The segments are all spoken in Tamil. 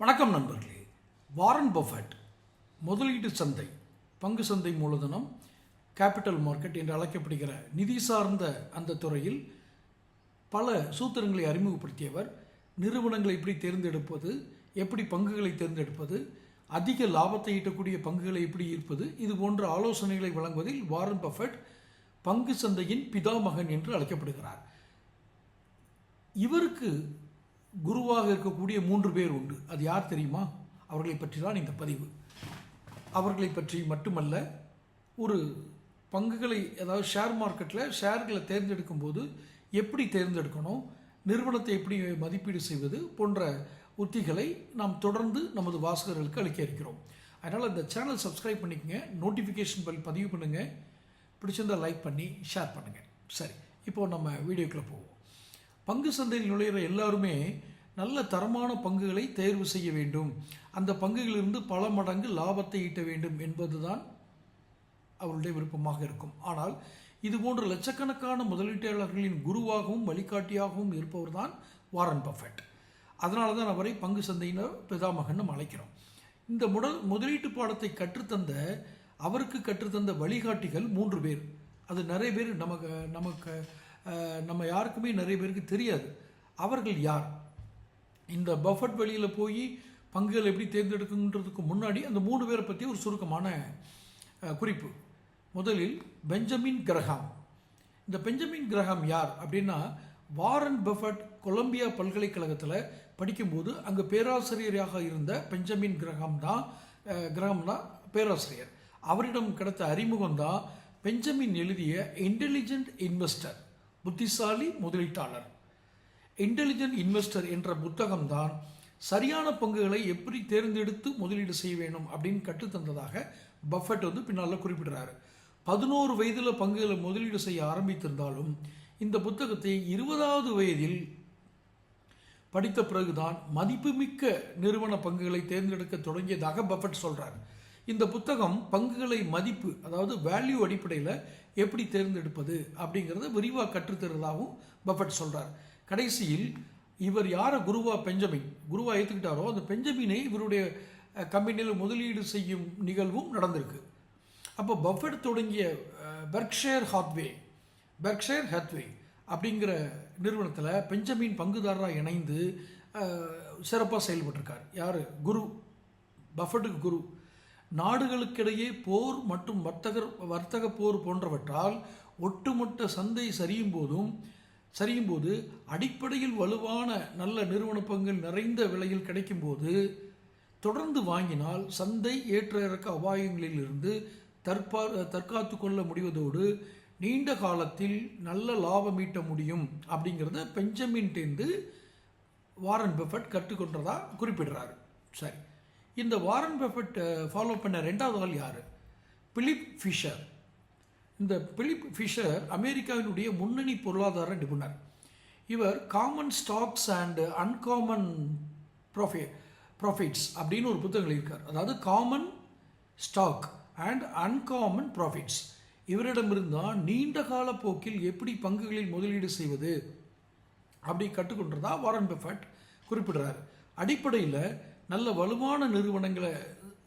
வணக்கம் நண்பர்களே. வாரன் பஃபட் முதலீட்டு சந்தை பங்கு சந்தை மூலதனம் கேபிட்டல் மார்க்கெட் என்று அழைக்கப்படுகிற நிதி சார்ந்த அந்த துறையில் பல சூத்திரங்களை அறிமுகப்படுத்தியவர். நிறுவனங்களை எப்படி தேர்ந்தெடுப்பது எப்படி பங்குகளை தேர்ந்தெடுப்பது அதிக லாபத்தை ஈட்டக்கூடிய பங்குகளை எப்படி ஈர்ப்பது இது போன்ற ஆலோசனைகளை வழங்குவதில் வாரன் பஃபட் பங்கு சந்தையின் பிதாமகன் என்று அழைக்கப்படுகிறார். இவருக்கு குருவாக இருக்கக்கூடிய மூன்று பேர் உண்டு. அது யார் தெரியுமா? அவர்களை பற்றி தான் இந்த பதிவு. அவர்களை பற்றி மட்டுமல்ல ஒரு பங்குகளை அதாவது ஷேர் மார்க்கெட்டில் ஷேர்களை தேர்ந்தெடுக்கும் போது எப்படி தேர்ந்தெடுக்கணும் நிறுவனத்தை எப்படி மதிப்பீடு செய்வது போன்ற உத்திகளை நாம் தொடர்ந்து நமது வாசகர்களுக்கு அளிக்க இருக்கிறோம். அதனால் இந்த சேனல் சப்ஸ்கிரைப் பண்ணிக்கங்க நோட்டிஃபிகேஷன் பல் பதிவு பண்ணுங்கள் பிடிச்சிருந்தா லைக் பண்ணி ஷேர் பண்ணுங்கள் சரி இப்போது நம்ம வீடியோக்குள்ளே போவோம். பங்கு சந்தையில் நுழையிற எல்லாருமே நல்ல தரமான பங்குகளை தேர்வு செய்ய வேண்டும். அந்த பங்குகளிலிருந்து பல மடங்கு லாபத்தை ஈட்ட வேண்டும் என்பதுதான் அவருடைய விருப்பமாக இருக்கும். ஆனால் இது போன்ற லட்சக்கணக்கான முதலீட்டாளர்களின் குருவாகவும் வழிகாட்டியாகவும் இருப்பவர் தான் வாரன் பஃபெட். அதனால தான் அவரை பங்கு சந்தையினர் பிதாமகன் அழைக்கிறோம். இந்த முதல் முதலீட்டு பாடத்தை கற்றுத்தந்த அவருக்கு கற்றுத்தந்த வழிகாட்டிகள் மூன்று பேர். அது நிறைய பேர் நமக்கு நமக்கு நம்ம யாருக்குமே நிறைய பேருக்கு தெரியாது. அவர்கள் யார்? இந்த பஃபட் வழியில் போய் பங்குகள் எப்படி தேர்ந்தெடுக்குன்றதுக்கு முன்னாடி அந்த மூணு பேரை பற்றி ஒரு சுருக்கமான குறிப்பு. முதலில் பெஞ்சமின் கிரஹாம். இந்த பெஞ்சமின் கிரஹாம் யார் அப்படின்னா வாரன் பஃபட் கொலம்பியா பல்கலைக்கழகத்தில் படிக்கும்போது அங்கே பேராசிரியராக இருந்த பெஞ்சமின் கிரஹாம் தான் கிரஹாம் தான் பேராசிரியர். அவரிடம் கிடைத்த அறிமுகம் தான் பெஞ்சமின் எழுதிய இன்டெலிஜென்ட் இன்வெஸ்டர் புத்திசாலி முதலீட்டாளர். இன்டெலிஜென்ட் இன்வெஸ்டர் என்ற புத்தகம்தான் சரியான பங்குகளை எப்படி தேர்ந்தெடுத்து முதலீடு செய்ய வேணும் அப்படின்னு கற்றுத்தந்ததாக பஃபட் வந்து பின்னால் குறிப்பிடுறாரு. பதினோரு வயதில் பங்குகளை முதலீடு செய்ய ஆரம்பித்திருந்தாலும் இந்த புத்தகத்தை இருபதாவது வயதில் படித்த பிறகுதான் மதிப்புமிக்க நிறுவன பங்குகளை தேர்ந்தெடுக்க தொடங்கியதாக பஃபட் சொல்கிறார் இந்த புத்தகம் பங்குகளை மதிப்பு அதாவது வேல்யூ அடிப்படையில் எப்படி தேர்ந்தெடுப்பது அப்படிங்கிறத விரிவாக கற்றுத்தருவதாகவும் பஃபெட் சொல்கிறார் கடைசியில் இவர் யாரை குருவா பெஞ்சமின்? குருவா ஏற்றுக்கிட்டாரோ அந்த பெஞ்சமினை இவருடைய கம்பெனியில் முதலீடு செய்யும் நிகழ்வும் நடந்திருக்கு. அப்போ பஃபெட் தொடங்கிய பெர்க்ஷேர் ஹாத்வே பெர்க்ஷேர் ஹாத்வே அப்படிங்கிற நிறுவனத்தில் பெஞ்சமின் பங்குதாரராக இணைந்து சிறப்பாக செயல்பட்டிருக்கார். யார்? குரு பஃபட்டுக்கு குரு. நாடுகளுக்கிடையே போர் மற்றும் வர்த்தகர் வர்த்தக போர் போன்றவற்றால் ஒட்டுமொத்த சந்தை சரியும் போதும் சரியும் போது அடிப்படையில் வலுவான நல்ல நிறுவன பங்குகள் நிறைந்த விலையில் கிடைக்கும்போது தொடர்ந்து வாங்கினால் சந்தை ஏற்ற இறக்க அபாயங்களிலிருந்து தற்பா தற்காத்து கொள்ள முடிவதோடு நீண்ட காலத்தில் நல்ல லாபம் ஈட்ட முடியும் அப்படிங்கிறத பெஞ்சமின்டேந்து வாரன் பெஃபட் கற்றுக்கொண்டதாக குறிப்பிடுறாரு. சரி. இந்த வாரன் பெஃபட் ஃபாலோ பண்ண ரெண்டாவது ஆள் யார்? பிலிப் ஃபிஷர் இந்த பிலிப் ஃபிஷர் அமெரிக்காவினுடைய முன்னணி பொருளாதார நிபுணர். இவர் common stocks and uncommon ப்ராஃபி profits அப்படின்னு ஒரு புத்தகம் இருக்கார் அதாவது common stock and uncommon profits இவரிடமிருந்து நீண்ட கால போக்கில் எப்படி பங்குகளில் முதலீடு செய்வது? அப்படி கற்றுக்கொண்டதா வாரன் பெஃபட் குறிப்பிடுறார். அடிப்படையில் நல்ல வலுவான நிறுவனங்களை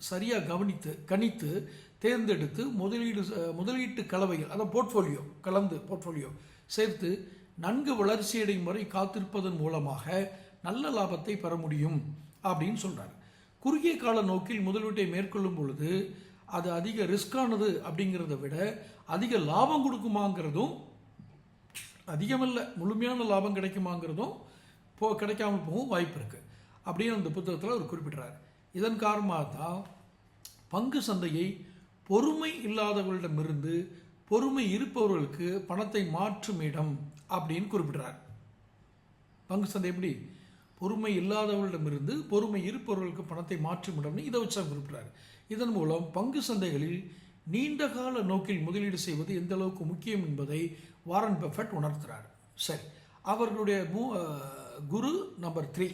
சரியாக கவனித்து கணித்து தேர்ந்தெடுத்து முதலீடு முதலீட்டு கலவைகள் அதான் போர்ட்ஃபோலியோ கலந்து போர்ட்ஃபோலியோ சேர்த்து நன்கு வளர்ச்சியடையும் வரை காத்திருப்பதன் மூலமாக நல்ல லாபத்தை பெற முடியும் அப்படின்னு சொல்கிறார் குறுகிய கால நோக்கில் முதலீட்டை மேற்கொள்ளும் பொழுது அது அதிக ரிஸ்கானது அப்படிங்கிறத விட அதிக லாபம் கொடுக்குமாங்கிறதும் அதிகமல்ல முழுமையான லாபம் கிடைக்குமாங்கிறதும் போ கிடைக்காமல் போகவும் வாய்ப்பு இருக்குது அப்படின்னு அந்த புத்தகத்தில் அவர் குறிப்பிடுறார். இதன் காரணமாக தான் பங்கு சந்தையை பொறுமை இல்லாதவர்களிடமிருந்து பொறுமை இருப்பவர்களுக்கு பணத்தை மாற்றும் இடம் அப்படின்னு குறிப்பிடுறார். பங்கு சந்தை எப்படி? பொறுமை இல்லாதவர்களிடமிருந்து பொறுமை இருப்பவர்களுக்கு பணத்தை மாற்றும் இடம்னு இதை வச்சு அவர் குறிப்பிடுறார். இதன் மூலம் பங்கு சந்தைகளில் நீண்ட கால நோக்கில் முதலீடு செய்வது எந்த அளவுக்கு முக்கியம் என்பதை வாரன் பெஃபட் உணர்த்துறார். சரி. அவர்களுடைய மூ குரு நம்பர் த்ரீ.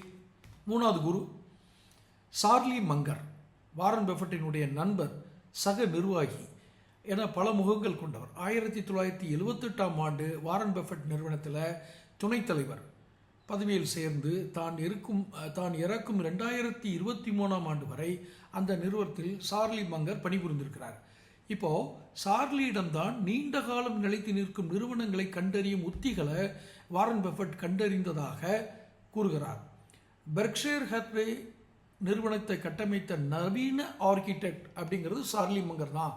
மூணாவது குரு சார்லி மங்கர் வாரன் பெஃபட்டினுடைய நண்பர் சக நிர்வாகி என பல முகங்கள் கொண்டவர். ஆயிரத்தி தொள்ளாயிரத்தி எழுவத்தெட்டாம் ஆண்டு வாரன் பெஃபட் நிறுவனத்தில் துணைத் தலைவர் பதவியில் சேர்ந்து தான் இருக்கும் தான் இறக்கும் ரெண்டாயிரத்தி இருபத்தி மூணாம் ஆண்டு வரை அந்த நிறுவனத்தில் சார்லி மங்கர் பணிபுரிந்திருக்கிறார். இப்போ சார்லியிடம்தான் நீண்ட காலம் நிலைத்து நிற்கும் நிறுவனங்களை கண்டறியும் உத்திகளை வாரன் பெஃபட் கண்டறிந்ததாக கூறுகிறார். பெர்க்ஷேர் ஹத்வே நிறுவனத்தை கட்டமைத்த நவீன ஆர்கிடெக்ட் அப்படிங்கிறது சார்லி மங்கர் தான்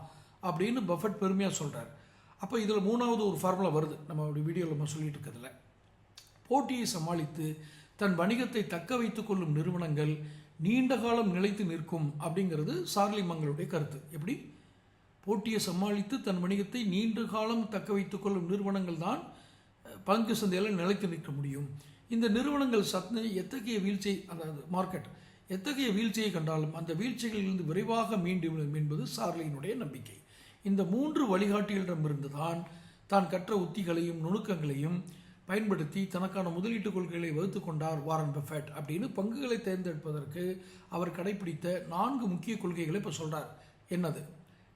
அப்படின்னு பஃபட் பெருமையாக சொல்கிறார் அப்போ இதில் மூணாவது ஒரு ஃபார்முலா வருது. நம்ம வீடியோவில் நம்ம சொல்லிட்டு இருக்கிறதுல. போட்டியை சமாளித்து தன் வணிகத்தை தக்க வைத்து கொள்ளும் நிறுவனங்கள் நீண்ட காலம் நிலைத்து நிற்கும் அப்படிங்கிறது சார்லி மங்களுடைய கருத்து. எப்படி? போட்டியை சமாளித்து தன் வணிகத்தை நீண்ட காலம் தக்க வைத்து கொள்ளும் நிறுவனங்கள் தான் பங்கு சந்தையில் நிலைத்து நிற்க முடியும். இந்த நிறுவனங்கள் சத்னு எத்தகைய வீழ்ச்சி அதாவது மார்க்கெட் எத்தகைய வீழ்ச்சியை கண்டாலும் அந்த வீழ்ச்சிகளிலிருந்து விரைவாக மீண்டும் என்பது சார்லியினுடைய நம்பிக்கை. இந்த மூன்று வழிகாட்டிகளிடமிருந்து தான் தான் கற்ற உத்திகளையும் நுணுக்கங்களையும் பயன்படுத்தி தனக்கான முதலீட்டு கொள்கைகளை வகுத்து கொண்டார் வாரன் பெஃபட் அப்படின்னு பங்குகளை தேர்ந்தெடுப்பதற்கு அவர் கடைபிடித்த நான்கு முக்கிய கொள்கைகளை இப்போ சொல்கிறார் என்னது?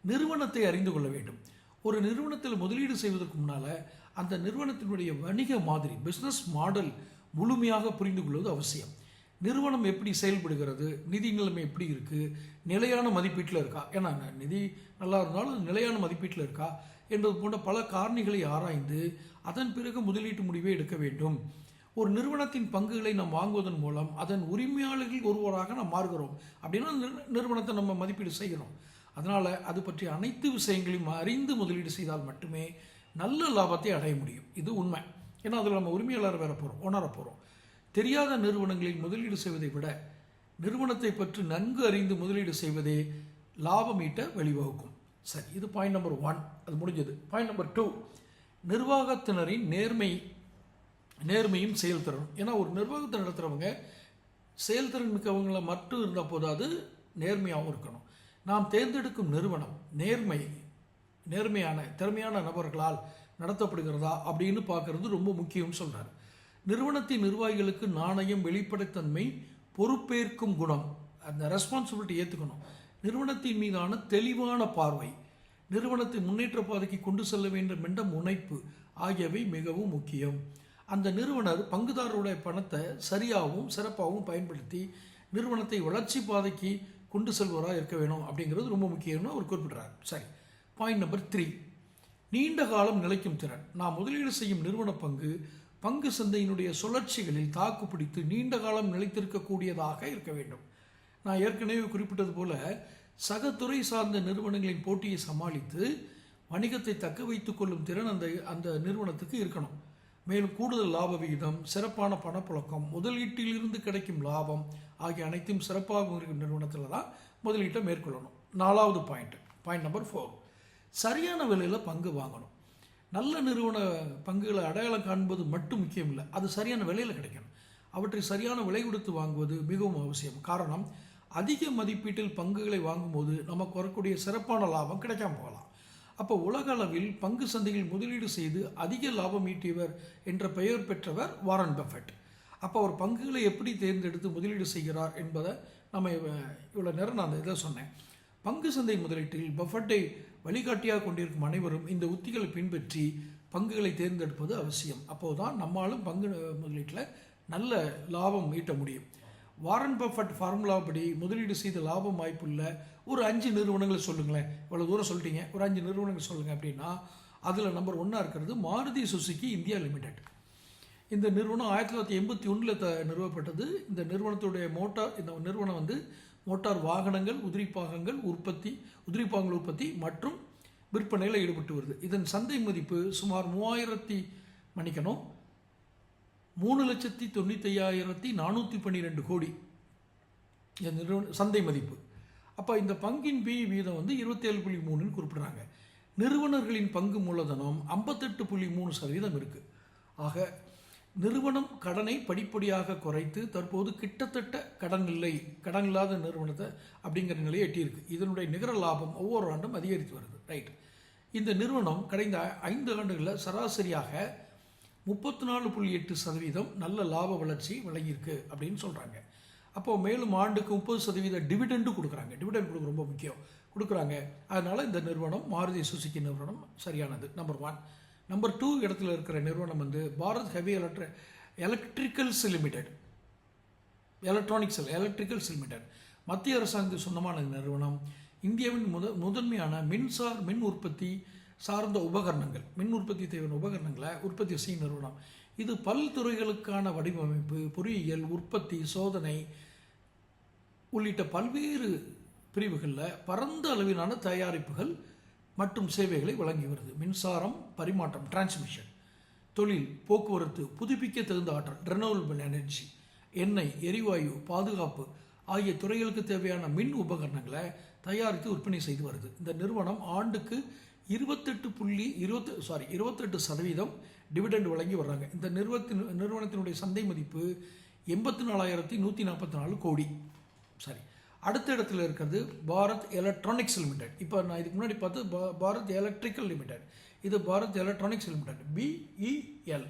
நிறுவனத்தை அறிந்து கொள்ள வேண்டும். ஒரு நிறுவனத்தில் முதலீடு செய்வதற்கு முன்னால் அந்த நிறுவனத்தினுடைய வணிக மாதிரி பிஸ்னஸ் மாடல் முழுமையாக புரிந்து கொள்வது அவசியம். நிறுவனம் எப்படி செயல்படுகிறது நிதி நிலைமை எப்படி இருக்குது நிலையான மதிப்பீட்டில் இருக்கா? ஏன்னா நிதி நல்லா இருந்தாலும் நிலையான மதிப்பீட்டில் இருக்கா? என்பது போன்ற பல காரணிகளை ஆராய்ந்து அதன் பிறகு முதலீட்டு முடிவை எடுக்க வேண்டும். ஒரு நிறுவனத்தின் பங்குகளை நாம் வாங்குவதன் மூலம் அதன் உரிமையாளர்கள் ஒருவராக நாம் மாறுகிறோம். அப்படின்னா நிறுவனத்தை நம்ம மதிப்பீடு செய்கிறோம். அதனால் அது பற்றிய அனைத்து விஷயங்களையும் அறிந்து முதலீடு செய்தால் மட்டுமே நல்ல லாபத்தை அடைய முடியும். இது உண்மை. ஏன்னா அதில் நம்ம உரிமையாளர் வேற போகிறோம் உணர போகிறோம் தெரியாத நிறுவனங்களில் முதலீடு செய்வதை விட நிறுவனத்தை பற்றி நன்கு அறிந்து முதலீடு செய்வதே லாபம் ஈட்ட வழிவகுக்கும். சரி இது பாயிண்ட் நம்பர் ஒன் அது முடிஞ்சது. பாயிண்ட் நம்பர் டூ நிர்வாகத்தினரின் நேர்மை நேர்மையும் செயல்திறனும். ஏன்னா ஒரு நிர்வாகத்தை நடத்துகிறவங்க செயல்திறன் மிக்கவங்கள மட்டும் இருந்தால் போதாது நேர்மையாகவும் இருக்கணும். நாம் தேர்ந்தெடுக்கும் நிறுவனம் நேர்மை நேர்மையான திறமையான நபர்களால் நடத்தப்படுகிறதா அப்படின்னு பார்க்கறது ரொம்ப முக்கியம்னு சொல்கிறார் நிறுவனத்தின் நிர்வாகிகளுக்கு நாணயம் வெளிப்படைத்தன்மை பொறுப்பேற்கும் குணம் அந்த ரெஸ்பான்சிபிலிட்டி ஏற்றுக்கணும் நிறுவனத்தின் மீதான தெளிவான பார்வை நிறுவனத்தை முன்னேற்ற பாதைக்கு கொண்டு செல்ல வேண்டும் என்ற முனைப்பு ஆகியவை மிகவும் முக்கியம். அந்த நிறுவனர் பங்குதாரருடைய பணத்தை சரியாகவும் சிறப்பாகவும் பயன்படுத்தி நிறுவனத்தை வளர்ச்சி பாதைக்கு கொண்டு செல்வராக இருக்க வேணும் அப்படிங்கிறது ரொம்ப முக்கியம்னு அவர் குறிப்பிடுறார். சரி பாயிண்ட் நம்பர் த்ரீ நீண்ட காலம் நிலைக்கும் திறன். நாம் முதலீடு செய்யும் நிறுவன பங்கு பங்கு சந்தையினுடைய சுழற்சிகளில் தாக்கு பிடித்து நீண்ட காலம் நிலைத்திருக்கக்கூடியதாக இருக்க வேண்டும். நான் ஏற்கனவே குறிப்பிட்டது போல சக துறை சார்ந்த நிறுவனங்களின் போட்டியை சமாளித்து வணிகத்தை தக்க வைத்துக் கொள்ளும் திறன் அந்த அந்த நிறுவனத்துக்கு இருக்கணும். மேலும் கூடுதல் லாப விகிதம் சிறப்பான பணப்புழக்கம் முதலீட்டிலிருந்து கிடைக்கும் லாபம் ஆகிய அனைத்தும் சிறப்பாக இருக்கும் நிறுவனத்தில் தான் முதலீட்டை மேற்கொள்ளணும். நாலாவது பாயிண்ட் பாயிண்ட் நம்பர் ஃபோர் சரியான விலையில் பங்கு வாங்கணும். நல்ல நிறுவன பங்குகளை அடையாளம் காண்பது மட்டும் முக்கியம் இல்லை அது சரியான விலையில் கிடைக்கணும். அவற்றை சரியான விலை கொடுத்து வாங்குவது மிகவும் அவசியம். காரணம் அதிக மதிப்பீட்டில் பங்குகளை வாங்கும்போது நமக்கு வரக்கூடிய சிறப்பான லாபம் கிடைக்காம போகலாம். அப்போ உலக அளவில் பங்கு சந்தையில் முதலீடு செய்து அதிக லாபம் ஈட்டியவர் என்ற பெயர் பெற்றவர் வாரன் பஃபெட். அப்போ அவர் பங்குகளை எப்படி தேர்ந்தெடுத்து முதலீடு செய்கிறார் என்பதை நம்ம இவ்வளோ நேரம் நான் அந்த இதை சொன்னேன். பங்கு சந்தை முதலீட்டில் பஃபட்டை வழிகாட்டியாக கொண்டிருக்கும் அனைவரும் இந்த உத்திகளை பின்பற்றி பங்குகளை தேர்ந்தெடுப்பது அவசியம். அப்போதுதான் நம்மாலும் பங்கு முதலீட்டில் நல்ல லாபம் ஈட்ட முடியும். வாரன் பஃபட் ஃபார்முலா படி முதலீடு செய்த லாபம் வாய்ப்புள்ள ஒரு அஞ்சு நிறுவனங்களை சொல்லுங்களேன். இவ்வளோ தூரம் சொல்லிட்டீங்க. ஒரு அஞ்சு நிறுவனங்கள் சொல்லுங்கள் அப்படின்னா அதில் நம்பர் ஒன்றா இருக்கிறது மாருதி சுசுகி இந்தியா லிமிடெட். இந்த நிறுவனம் ஆயிரத்தி தொள்ளாயிரத்தி எண்பத்தி ஒன்றில் த நிறுவப்பட்டது. இந்த நிறுவனத்துடைய மோட்டார் இந்த நிறுவனம் வந்து மோட்டார் வாகனங்கள் உதிரிப்பாகங்கள் உற்பத்தி உதிரிப்பாகங்கள் உற்பத்தி மற்றும் விற்பனையில் ஈடுபட்டு வருது. இதன் சந்தை மதிப்பு சுமார் மூவாயிரத்தி மன்னிக்கணும் மூணு லட்சத்தி தொண்ணூற்றி ஐயாயிரத்தி நானூற்றி பன்னிரெண்டு கோடி. இந்த நிறுவன சந்தை மதிப்பு. அப்போ இந்த பங்கின் பி வீதம் வந்து இருபத்தேழு புள்ளி மூணுன்னு குறிப்பிட்றாங்க. நிறுவனர்களின் பங்கு மூலதனம் ஐம்பத்தெட்டு புள்ளி மூணு சதவீதம் இருக்குது ஆக நிறுவனம் கடனை படிப்படியாக குறைத்து தற்போது கிட்டத்தட்ட கடன் இல்லை கடன் இல்லாத நிறுவனத்தை அப்படிங்கிற நிலையை எட்டியிருக்கு. இதனுடைய நிகர லாபம் ஒவ்வொரு ஆண்டும் அதிகரித்து வருது. ரைட் இந்த நிறுவனம் கடந்த ஐந்து ஆண்டுகளில் சராசரியாக முப்பத்தி நாலு புள்ளி எட்டு சதவீதம் நல்ல லாப வளர்ச்சி வழங்கியிருக்கு அப்படின்னு சொல்கிறாங்க அப்போது மேலும் ஆண்டுக்கு முப்பது சதவீத டிவிடெண்டு கொடுக்குறாங்க. டிவிடெண்ட் கொடுக்க ரொம்ப முக்கியம். கொடுக்குறாங்க. அதனால் இந்த நிறுவனம் மாருதி சுசுகி நிறுவனம் சரியானது. நம்பர் ஒன் நம்பர் டூ இடத்துல இருக்கிற நிறுவனம் வந்து Bharat heavy எலக்ட்ரி electricals limited electronics electricals limited மத்திய அரசாங்கத்துக்கு சொந்தமான நிறுவனம் இந்தியாவின் முத முதன்மையான மின்சார் மின் உற்பத்தி சார்ந்த உபகரணங்கள் மின் உற்பத்தி தேவையான உபகரணங்களை உற்பத்தி செய்யும் நிறுவனம். இது பல்துறைகளுக்கான வடிவமைப்பு பொறியியல் உற்பத்தி சோதனை உள்ளிட்ட பல்வேறு பிரிவுகளில் பரந்த அளவிலான தயாரிப்புகள் மற்றும் சேவைகளை வழங்கி வருது. மின்சாரம் பரிமாற்றம் டிரான்ஸ்மிஷன் தொழில் போக்குவரத்து புதுப்பிக்க தகுந்த ஆற்றல் ரெனோவபிள் எனர்ஜி எண்ணெய் எரிவாயு பாதுகாப்பு ஆகிய துறைகளுக்கு தேவையான மின் உபகரணங்களை தயாரித்து விற்பனை செய்து வருது. இந்த நிறுவனம் ஆண்டுக்கு இருபத்தெட்டு புள்ளி இருபத்து சாரி இருபத்தெட்டு சதவீதம் டிவிடெண்ட் வழங்கி வர்றாங்க. இந்த நிறுவனத்தின் நிறுவனத்தினுடைய சந்தை மதிப்பு எண்பத்தி நாலாயிரத்தி நூற்றி நாற்பத்தி நாலு கோடி. சாரி அடுத்த இடத்துல இருக்கிறது பாரத் எலக்ட்ரானிக்ஸ் லிமிடெட். இப்போ நான் இதுக்கு முன்னாடி பார்த்து பா- பாரத் எலக்ட்ரிக்கல் லிமிடெட். இது பாரத் எலக்ட்ரானிக்ஸ் லிமிடெட். பிஇஎல்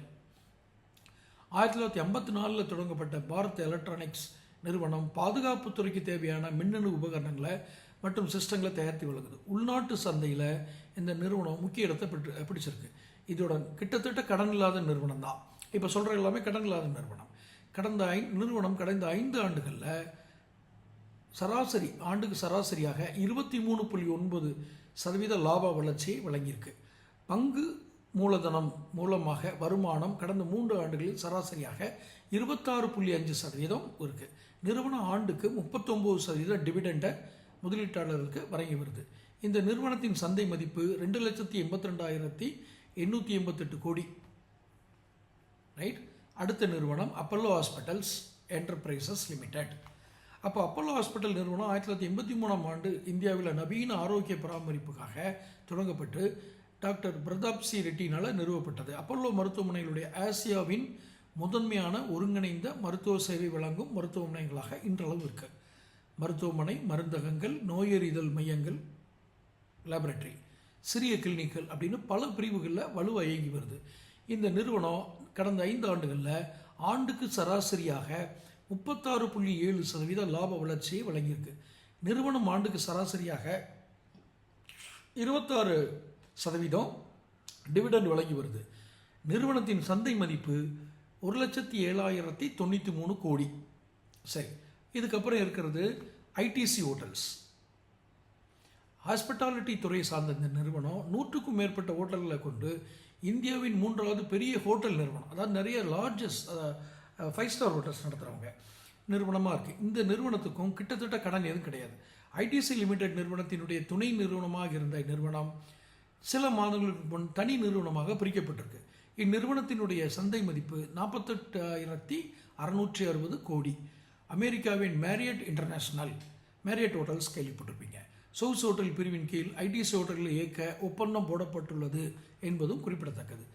ஆயிரத்தி தொள்ளாயிரத்தி ஐம்பத்தி நாலில் தொடங்கப்பட்ட பாரத் எலக்ட்ரானிக்ஸ் நிறுவனம் பாதுகாப்பு துறைக்கு தேவையான மின்னணு உபகரணங்களை மற்றும் சிஸ்டங்களை தயாரித்து வழங்குது. உள்நாட்டு சந்தையில் இந்த நிறுவனம் முக்கிய இடத்தை பிடி பிடிச்சிருக்கு. இதோட கிட்டத்தட்ட கடன் இல்லாத நிறுவனம் தான் இப்போ சொல்கிற எல்லாமே கடன் இல்லாத நிறுவனம். கடந்த ஐ நிறுவனம் கடந்த ஐந்து ஆண்டுகளில் சராசரி ஆண்டுக்கு சராசரியாக இருபத்தி மூணு புள்ளி ஒன்பது சதவீத லாப வளர்ச்சியை வழங்கியிருக்கு. பங்கு மூலதனம் மூலமாக வருமானம் கடந்த மூன்று ஆண்டுகளில் சராசரியாக இருபத்தாறு புள்ளி அஞ்சு சதவீதம் இருக்குது நிறுவனம் ஆண்டுக்கு முப்பத்தொம்போது சதவீத டிவிடெண்டை முதலீட்டாளர்களுக்கு வழங்கி வருது. இந்த நிறுவனத்தின் சந்தை மதிப்பு ரெண்டு லட்சத்தி எண்பத்தி ரெண்டாயிரத்தி எண்ணூற்றி எண்பத்தெட்டு கோடி. ரைட்? அடுத்த நிறுவனம் அப்பல்லோ ஹாஸ்பிட்டல்ஸ் என்டர்பிரைசஸ் லிமிடெட். அப்போ அப்பல்லோ ஹாஸ்பிட்டல் நிறுவனம் ஆயிரத்தி தொள்ளாயிரத்தி எண்பத்தி மூணாம் ஆண்டு இந்தியாவில் நவீன ஆரோக்கிய பராமரிப்புக்காக தொடங்கப்பட்டு டாக்டர் பிரதாப் சி ரெட்டினால் நிறுவப்பட்டது. அப்பல்லோ மருத்துவமனைகளுடைய ஆசியாவின் முதன்மையான ஒருங்கிணைந்த மருத்துவ சேவை வழங்கும் மருத்துவமனைகளாக இன்றளவு இருக்கு. மருத்துவமனை மருந்தகங்கள் நோயறிதல் மையங்கள் லேபரட்டரி சிறிய கிளினிக்கல் அப்படின்னு பல பிரிவுகளில் வலுவ இயங்கி வருது. இந்த நிறுவனம் கடந்த ஐந்து ஆண்டுகளில் ஆண்டுக்கு சராசரியாக முப்பத்தாறு புள்ளி ஏழு சதவீத லாப வளர்ச்சியை வழங்கியிருக்கு. நிறுவனம் ஆண்டுக்கு சராசரியாக இருபத்தாறு சதவீதம் டிவிடெண்ட் வழங்கி வருது. நிறுவனத்தின் சந்தை மதிப்பு ஒரு லட்சத்தி ஏழாயிரத்தி தொண்ணூற்றி மூணு கோடி. சரி இதுக்கப்புறம் இருக்கிறது ஐடிசி ஹோட்டல்ஸ் ஹாஸ்பிட்டாலிட்டி துறை சார்ந்த இந்த நிறுவனம் நூற்றுக்கும் மேற்பட்ட ஹோட்டல்களை கொண்டு இந்தியாவின் மூன்றாவது பெரிய ஹோட்டல் நிறுவனம். அதாவது நிறைய லார்ஜஸ்ட் ஃபைவ் ஸ்டார் ஹோட்டல்ஸ் நடத்துகிறவங்க நிறுவனமாக இருக்குது இந்த நிறுவனத்துக்கும் கிட்டத்தட்ட கடன் எதுவும் கிடையாது. ஐடிசி லிமிடெட் நிறுவனத்தினுடைய துணை நிறுவனமாக இருந்த இந்நிறுவனம் சில மாதங்களுக்கு முன் தனி நிறுவனமாக பிரிக்கப்பட்டிருக்கு. இந்நிறுவனத்தினுடைய சந்தை மதிப்பு நாற்பத்தெட்டாயிரத்தி அறுநூற்றி அறுபது கோடி. அமெரிக்காவின் மேரியட் இன்டர்நேஷ்னல் மேரியட் ஹோட்டல்ஸ் கேள்விப்பட்டிருப்பீங்க. சவுஸ் ஹோட்டல் பிரிவின் கீழ் ஐடிசி ஹோட்டலில் இயக்க ஒப்பந்தம் போடப்பட்டுள்ளது என்பதும் குறிப்பிடத்தக்கது.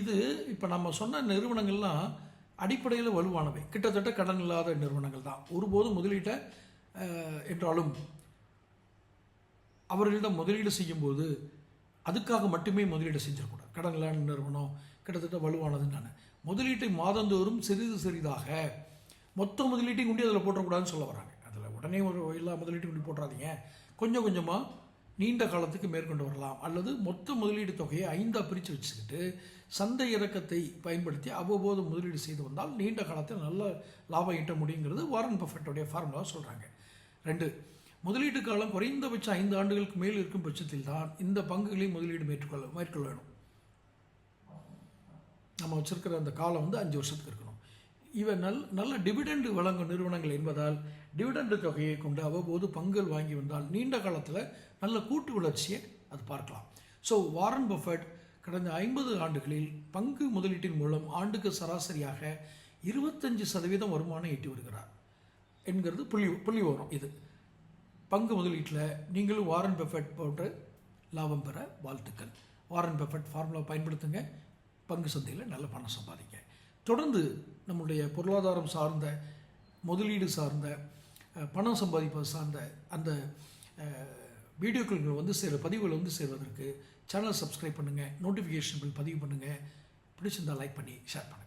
இது இப்போ நம்ம சொன்ன நிறுவனங்கள்லாம் அடிப்படையில் வலுவானவை. கிட்டத்தட்ட கடன் இல்லாத நிறுவனங்கள் தான். ஒருபோதும் முதலீட்டை என்றாலும் அவர்களிடம் முதலீடு செய்யும்போது அதுக்காக மட்டுமே முதலீடு செஞ்சிடக்கூடாது. கடன் இல்லாத நிறுவனம் கிட்டத்தட்ட வலுவானதுன்னு நான் முதலீட்டை மாதந்தோறும் சிறிது சிறிதாக மொத்த முதலீட்டையும் கொண்டு அதில் போட்டக்கூடாதுன்னு சொல்ல வராங்க அதில் உடனே ஒரு எல்லா முதலீட்டையும் கொண்டு போட்டுறாதீங்க. கொஞ்சம் கொஞ்சமாக நீண்ட காலத்துக்கு மேற்கொண்டு வரலாம். அல்லது மொத்த முதலீடு தொகையை ஐந்தாக பிரித்து வச்சுக்கிட்டு சந்தை இறக்கத்தை பயன்படுத்தி அவ்வப்போது முதலீடு செய்து வந்தால் நீண்ட காலத்தில் நல்ல லாபம் ஈட்ட முடியுங்கிறது வாரன் பஃபெட்டோடைய ஃபார்முலா சொல்கிறாங்க ரெண்டு முதலீட்டு காலம் குறைந்தபட்சம் ஐந்து ஆண்டுகளுக்கு மேல் இருக்கும் பட்சத்தில் தான் இந்த பங்குகளை முதலீடு மேற்கொள்ள மேற்கொள்ள வேணும் நம்ம வச்சுருக்கிற அந்த காலம் வந்து அஞ்சு வருஷத்துக்கு இருக்கணும். இவை நல் நல்ல டிவிடெண்டு வழங்கும் நிறுவனங்கள் என்பதால் டிவிடெண்ட் தொகையை கொண்டு அவ்வப்போது பங்குகள் வாங்கி வந்தால் நீண்ட காலத்தில் நல்ல கூட்டு வளர்ச்சியை அது பார்க்கலாம். ஸோ வாரன் பஃபட் கடந்த ஐம்பது ஆண்டுகளில் பங்கு முதலீட்டின் மூலம் ஆண்டுக்கு சராசரியாக இருபத்தஞ்சு சதவீதம் வருமானம் ஈட்டி வருகிறார். என்கிறது புள்ளி புள்ளி வரும் இது. பங்கு முதலீட்டில் நீங்களும் வாரன் பெஃபட் போன்ற லாபம் பெற வாழ்த்துக்கள். வாரன் பெஃபட் ஃபார்முலா பயன்படுத்துங்க. பங்கு சந்தையில் நல்ல பணம் சம்பாதிங்க. தொடர்ந்து நம்முடைய பொருளாதாரம் சார்ந்த முதலீடு சார்ந்த பணம் சம்பாதிப்பது சார்ந்த அந்த வீடியோக்கள் வந்து சேர பதிவுகள் வந்து சேர்வதற்கு சேனல் சப்ஸ்கிரைப் பண்ணுங்கள் நோட்டிஃபிகேஷன் பில் பதிவு பண்ணுங்கள் பிடிச்சிருந்தால் லைக் பண்ணி ஷேர் பண்ணுங்கள்